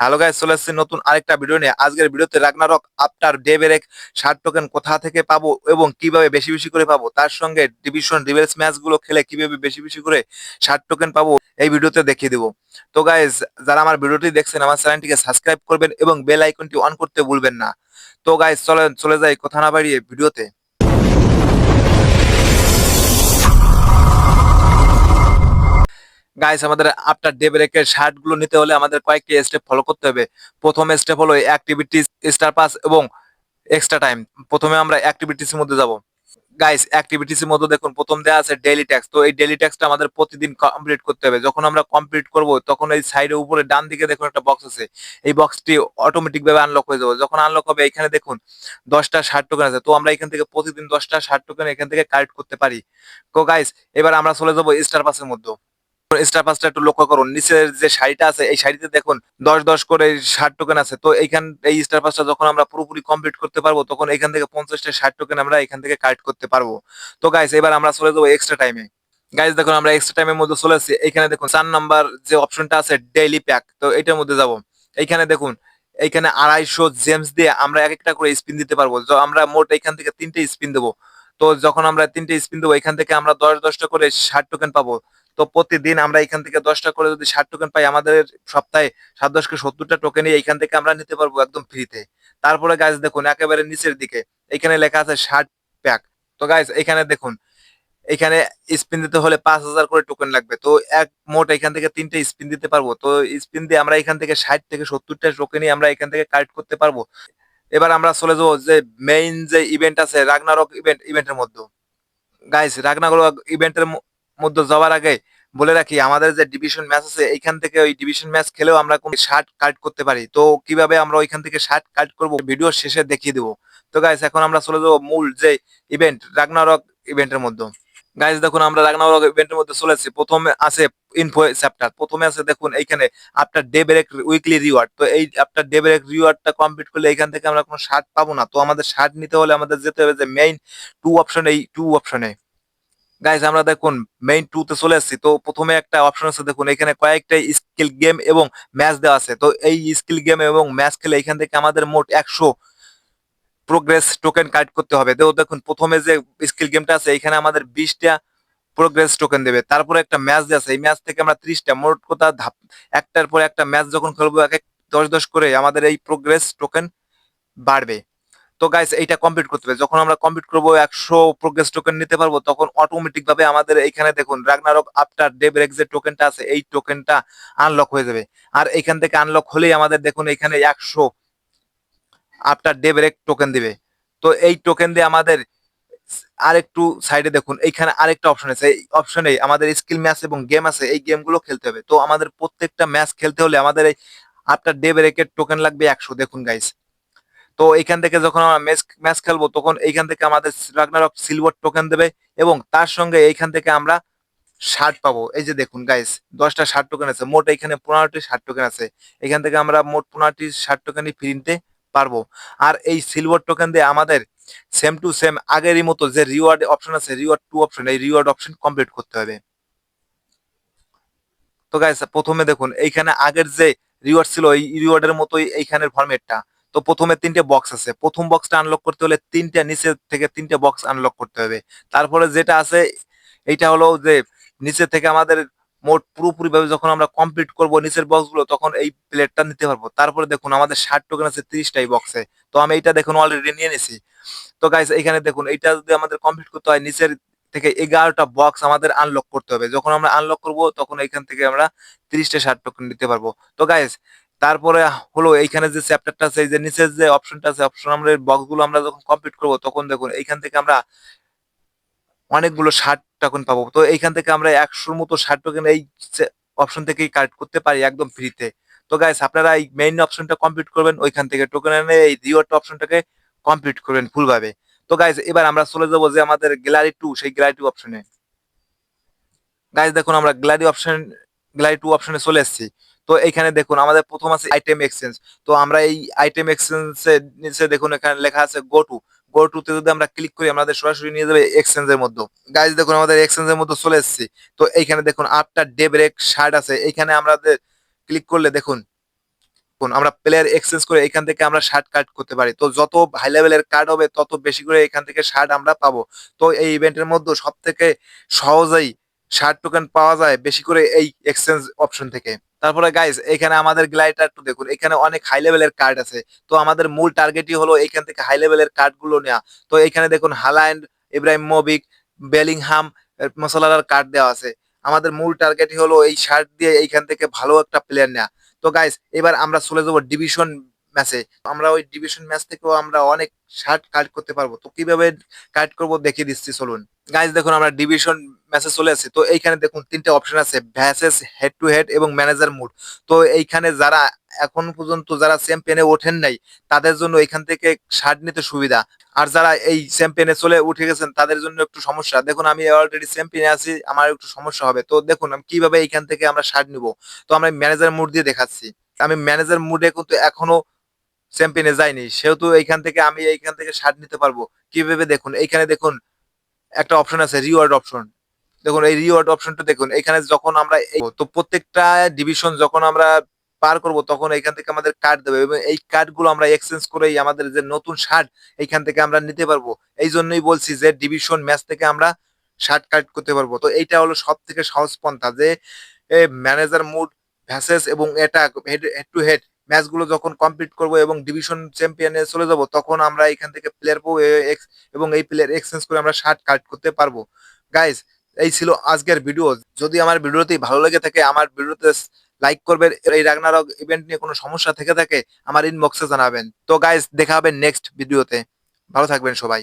Hello guys, চলে এসেছি নতুন আরেকটা ভিডিও নিয়ে। আজকের ভিডিওতে রাগনারক আফটার ডে ব্রেক ষাট টোকেন কোথা থেকে পাবো এবং কীভাবে বেশি বেশি করে পাবো? তার সঙ্গে ডিভিশন রিভেলস ম্যাচগুলো খেলে কীভাবে বেশি বেশি করে ষাট টোকেন পাবো, এই ভিডিওতে দেখিয়ে দেবো। তো গাইস, যারা আমার ভিডিওটি দেখছেন, আমার চ্যানেলটিকে সাবস্ক্রাইব করবেন এবং বেল আইকনটি অন করতে ভুলবেন না। তো গাইস চলে চলে যাই কথা না বাড়িয়ে ভিডিওতে। গাইস আমাদের আফটার ডে ব্রেকের শার্টগুলো নিতে হলে আমাদের কয়েকটি স্টেপ ফলো করতে হবে। প্রথম স্টেপ হলো অ্যাক্টিভিটিস স্টার পাস এবং এক্সট্রা টাইম প্রথমে আমরা অ্যাক্টিভিটিস মধ্যে যাব। গাইস অ্যাক্টিভিটিস মধ্যে দেখুন, প্রথম দেওয়া আছে ডেইলি ট্যাক্স তো এই ডেইলি ট্যাক্সটা আমাদের প্রতিদিন কমপ্লিট করতে হবে। যখন আমরা কমপ্লিট করব, তখন এই সাইডের উপরে ডান দিকে দেখুন একটা বক্স আছে। এই বক্সটি অটোমেটিক ভাবে আনলক হয়ে যাবে। যখন আনলক হবে, এখানে দেখুন দশটা ষাট টোকেন আছে। তো আমরা এখান থেকে প্রতিদিন দশটা ষাট টোকেন এখান থেকে কালেক্ট করতে পারি। তো গাইস এবার আমরা চলে যাব স্টার পাসের মধ্যে। একটু লক্ষ্য করুন। নিচের যে শাড়িটা আছে, এই শাড়িতে দেখুন, দশ দশ করে ষাট টোকেন আছে। তো এইখান, এই স্টার পাসটা যখন আমরা পুরোপুরি কমপ্লিট করতে পারব, তখন এখান থেকে পঞ্চাশটা ষাট টোকেন আমরা এখান থেকে কালেক্ট করতে পারব। তো গাইস এবার আমরা চলে যাব এক্সট্রা টাইমে গাইস দেখুন, আমরা এক্সট্রা টাইমের মধ্যে চলে আসছি। এখানে দেখুন, চার নাম্বার যে অপশনটা আছে ডেইলি প্যাক তো এটার মধ্যে যাব। এইখানে দেখুন, এইখানে আড়াইশো জেমস দিয়ে আমরা এক একটা করে স্পিন দিতে পারব। আমরা মোট এখান থেকে তিনটে স্পিন দেবো। তো যখন আমরা তিনটে স্পিন দেবো এখান থেকে আমরা দশ দশটা করে ষাট টোকেন পাবো। তো প্রতিদিন আমরা এখান থেকে দশটা করে যদি ষাট টোকেন পাই, আমাদের সপ্তাহে সাত দশকে সত্তরটা টোকেনই এখান থেকে আমরা নিতে পারব একদম ফ্রিতে তারপরে গাইজ দেখুন, একেবারে নিচের দিকে, এখানে লেখা আছে ষাট প্যাক তো গাইজ এখানে দেখুন, এখানে স্পিন দিতে হলে পাঁচ হাজার করে টোকেন লাগবে। তো এক মোট এখান থেকে তিনটে স্পিন দিতে পারব। তো স্পিন দিয়ে আমরা এখান থেকে ষাট থেকে সত্তরটা টোকেনই আমরা এখান থেকে কালেক্ট করতে পারব। এবার আমরা চলে যাব যে মেইন যে ইভেন্ট আছে রাগনারক ইভেন্ট ইভেন্টের মধ্যে। গাইস রাগনারক ইভেন্টের মধ্যে যাওয়ার আগে বলে রাখি, আমাদের যে ডিভিশন ম্যাচ আছে এখান থেকে ওই ডিভিশন ম্যাচ খেলেও আমরা কোন শার্ট কাট করতে পারি। তো কীভাবে আমরা ওইখান থেকে শার্ট কাট করব ভিডিও শেষে দেখিয়ে দেবো। তো গাইস এখন আমরা চলে যাব মূল যে ইভেন্ট রাগনারক ইভেন্টের মধ্যে। গাইস দেখুন, আমরা রাগনারক ইভেন্টের মধ্যে চলে এসেছি। প্রথমে আছে ইনফো চ্যাপ্টার প্রথমে আছে, দেখুন, এইখানে after day break weekly reward তো এই আফটার ডে ব্রেক রিওয়ার্ডটা কমপ্লিট করলে এখান থেকে আমরা কোনো শার্ট পাবো না। তো আমাদের শার্ট নিতে হলে আমাদের যেতে হবে যে মেইন টু অপশন এই টু অপশনে গাইজ আমরা দেখুন মেইন টু তে চলে আসছি। তো প্রথমে একটা অপশন আছে, দেখুন, এখানে কয়েকটা স্কিল গেম এবং ম্যাচ দেওয়া আছে। তো এই স্কিল গেম এবং ম্যাচ খেলে এখান থেকে আমাদের মোট একশো প্রোগ্রেস টোকেন কালেক্ট করতে হবে। তো দেখুন, প্রথমে যে স্কিল গেমটা আছে, এখানে আমাদের বিশটা প্রোগ্রেস টোকেন দেবে। তারপরে একটা ম্যাচ দেওয়া আছে। এই ম্যাচ থেকে আমরা ত্রিশটা, মোট কথা ধাপ, একটার পর একটা ম্যাচ যখন খেলব, এক এক দশ দশ করে আমাদের এই প্রোগ্রেস টোকেন বাড়বে। তো গাইস এইটা কমপ্লিট করতে হবে। যখন আমরা কমপ্লিট করব, একশো প্রোগ্রেস টোকেন নিতে পারব, তখন অটোমেটিক ভাবে আমাদের এইখানে দেখুন রাগনারক আফটার ডে ব্রেক যে টোকেনটা আছে, এই টোকেনটা আনলক হয়ে যাবে। আর এখান থেকে আনলক হলেই আমাদের দেখুন এখানে একশো আফটার ডে ব্রেক টোকেন দিবে। তো এই টোকেন দিয়ে আমাদের আরেকটু সাইডে দেখুন, এইখানে আরেকটা অপশন আছে। এই অপশনে আমাদের স্কিল ম্যাচ এবং গেম আছে, এই গেমগুলো খেলতে হবে। তো আমাদের প্রত্যেকটা ম্যাচ খেলতে হলে আমাদের এই আফটার ডে ব্রেকের টোকেন লাগবে একশো। দেখুন গাইস তো এইখান থেকে যখন আমরা ম্যাচ ম্যাচ খেলব তখন এইখান থেকে আমাদের রাগনারক সিলভার টোকেন দেবে এবং তার সঙ্গে এইখান থেকে আমরা ষাট পাবো। এই যে দেখুন গাইস দশটা ষাট টোকেন আছে। মোট এইখানে পনেরোটি ষাট টোকেন আছে। এখান থেকে আমরা মোট পনেরোটি ষাট টোকেনই ফ্রি নিতে পারব। আর এই সিলভার টোকেন দিয়ে আমাদের সেম টু সেম আগেরই মতো যে রিওয়ার্ড অপশন আছে রিওয়ার্ড টু অপশন এই রিওয়ার্ড অপশন কমপ্লিট করতে হবে। তো গাইস প্রথমে দেখুন, এইখানে আগের যে রিওয়ার্ড ছিল, এই রিওয়ার্ডের মতোই এইখানের ফরম্যাটটা তো প্রথমে তিনটে বক্স আছে। প্রথম বক্সটা আনলক করতে হলে তিনটা নিচে থেকে তিনটে বক্স আনলক করতে হবে। তারপরে যেটা আছে, এইটা হলো যে নিচে থেকে আমাদের মোট পুরোপুরি ভাবে যখন আমরা কমপ্লিট করব নিচের বক্সগুলো, তখন এই প্লেটটা নিতে পারব। তারপরে দেখুন, আমাদের ষাট টোকেন আছে, তিরিশটাই বক্সে তো আমি এইটা দেখুন অলরেডি নিয়ে নিছি। তো গাইস এখানে দেখুন, এইটা যদি আমাদের কমপ্লিট করতে হয়, নিচের থেকে এগারোটা বক্স আমাদের আনলক করতে হবে। যখন আমরা আনলক করব, তখন এখান থেকে আমরা তিরিশটা ষাট টোকেন নিতে পারব। তো গাইস তারপরে হলো এইখানে যে চ্যাপ্টারটা আছে, এই যে নিচের যে অপশনটা আছে অপশন আমরা বক্সগুলো আমরা যখন কমপ্লিট করব, তখন দেখুন এইখান থেকে আমরা অনেকগুলো ষাট টোকেন পাবো। তো এইখান থেকে আমরা একশোর মতো ষাট টোকেন এই অপশন থেকেই কালেক্ট করতে পারি একদম ফ্রিতে তো গাইস আপনারা এই মেইন অপশনটা কমপ্লিট করবেন, ওইখান থেকে টোকেন এনে এই রিওয়ার্ড অপশনটাকে কমপ্লিট করবেন ফুলভাবে তো গাইস এবার আমরা চলে যাব যে আমাদের গ্যালারি টু সেই গ্যালারি টু অপশনে গাইস দেখুন আমরা গ্যালারি অপশন গ্যালারি টু অপশনে চলে এসেছি। তো এখানে দেখুন আমাদের প্রথম আছে আইটেম এক্সচেঞ্জ তো আমরা এই আইটেম এক্সচেঞ্জের নিচে দেখুন এখানে লেখা আছে গো টু গো টু তে যদি আমরা ক্লিক করি আমাদের সরাসরি নিয়ে যাবে এক্সচেঞ্জের মধ্যে। গাইজ দেখুন আমাদের এক্সচেঞ্জের মধ্যে চলে এসেছি। তো এইখানে দেখুন আটটা ডে ব্রেক শার্ট আছে। এইখানে আমাদের ক্লিক করলে দেখুন দেখুন, আমরা প্লেয়ার এক্সচেঞ্জ করে এখান থেকে আমরা শার্ট কাট করতে পারি। তো যত হাই লেভেলের কার্ড হবে তত বেশি করে এখান থেকে শার্ট আমরা পাবো। তো এই ইভেন্টের মধ্যে সব থেকে সহজেই শার্ট টোকেন পাওয়া যায় বেশি করে এই এক্সচেঞ্জ অপশন থেকে। তারপরে গাইস এখানে আমাদের গ্লাইডার একটু দেখুন, এখানে অনেক হাই লেভেলের কার্ড আছে। তো আমাদের মূল টার্গেটই হলো এখান থেকে হাই লেভেলের কার্ডগুলো নেওয়া তো এখানে দেখুন হালান্ড ইব্রাহিম মোবিক বেলিংহাম মশলার কার্ড দেওয়া আছে। আমাদের মূল টার্গেটই হলো এই শার্ট দিয়ে এইখান থেকে ভালো একটা প্লেয়ার নেওয়া তো গাইস এবার আমরা চলে যাব ডিভিশন ম্যাচে আমরা ওই ডিভিশন ম্যাচ থেকেও আমরা অনেক শার্ট কাট করতে পারব। তো কীভাবে কাট করব দেখিয়ে দিচ্ছি, চলুন। গাইস দেখুন, আমরা ডিভিশন ম্যাচে চলে আসছি। তো এইখানে দেখুন, তিনটে অপশন আছে ভ্যাসেস হেড টু হেড এবং ম্যানেজার মুড তো এইখানে যারা এখন পর্যন্ত যারা চ্যাম্পিয়নে ওঠেন নাই, তাদের জন্য এখান থেকে শার্ট নিতে সুবিধা। আর যারা এই চ্যাম্পিয়নে চলে উঠে গেছেন, তাদের জন্য একটু সমস্যা। দেখুন, আমি অলরেডি চ্যাম্পিয়নে আছি, আমার একটু সমস্যা হবে। তো দেখুন, আমি কীভাবে এইখান থেকে আমরা শার্ট নিব? তো আমরা ম্যানেজার মুড দিয়ে দেখাচ্ছি। আমি ম্যানেজার মুডে কিন্তু এখনও চ্যাম্পিয়নে যাইনি। সেহেতু এইখান থেকে আমি এইখান থেকে শার্ট নিতে পারব। কীভাবে? দেখুন, এইখানে দেখুন, একটা অপশন আছে রিওয়ার্ড অপশন দেখুন, এই রিওয়ার্ড অপশনটা দেখুন, এখানে যখন আমরা তো প্রত্যেকটা ডিভিশন যখন আমরা পার করব, তখন এখান থেকে আমাদের কার্ড দেবে এবং এই কার্ডগুলো আমরা এক্সচেঞ্জ করেই আমাদের যে নতুন শার্ট এইখান থেকে আমরা নিতে পারব। এই জন্যই বলছি যে ডিভিশন ম্যাচ থেকে আমরা শার্ট কার্ড করতে পারব। তো এইটা হলো সব থেকে সহজ পন্থা যে ম্যানেজার মুড ভ্যাসেস এবং এটা হেড হেড টু হেড ম্যাচগুলো যখন কমপ্লিট করব এবং ডিভিশন চ্যাম্পিয়নে চলে যাব, তখন আমরা এখান থেকে প্লেয়ার পাবো এবং এই প্লেয়ার এক্সচেঞ্জ করে আমরা শার্ট কাট করতে পারব। গাইস এই ছিল আজকের ভিডিও। যদি আমার ভিডিওটি ভালো লেগে থাকে, আমার ভিডিওতে লাইক করবেন। এই রাগনারক ইভেন্ট নিয়ে কোনো সমস্যা থেকে থাকে, আমার ইনবক্সে জানাবেন। তো গাইজ দেখা হবে নেক্সট ভিডিওতে ভালো থাকবেন সবাই।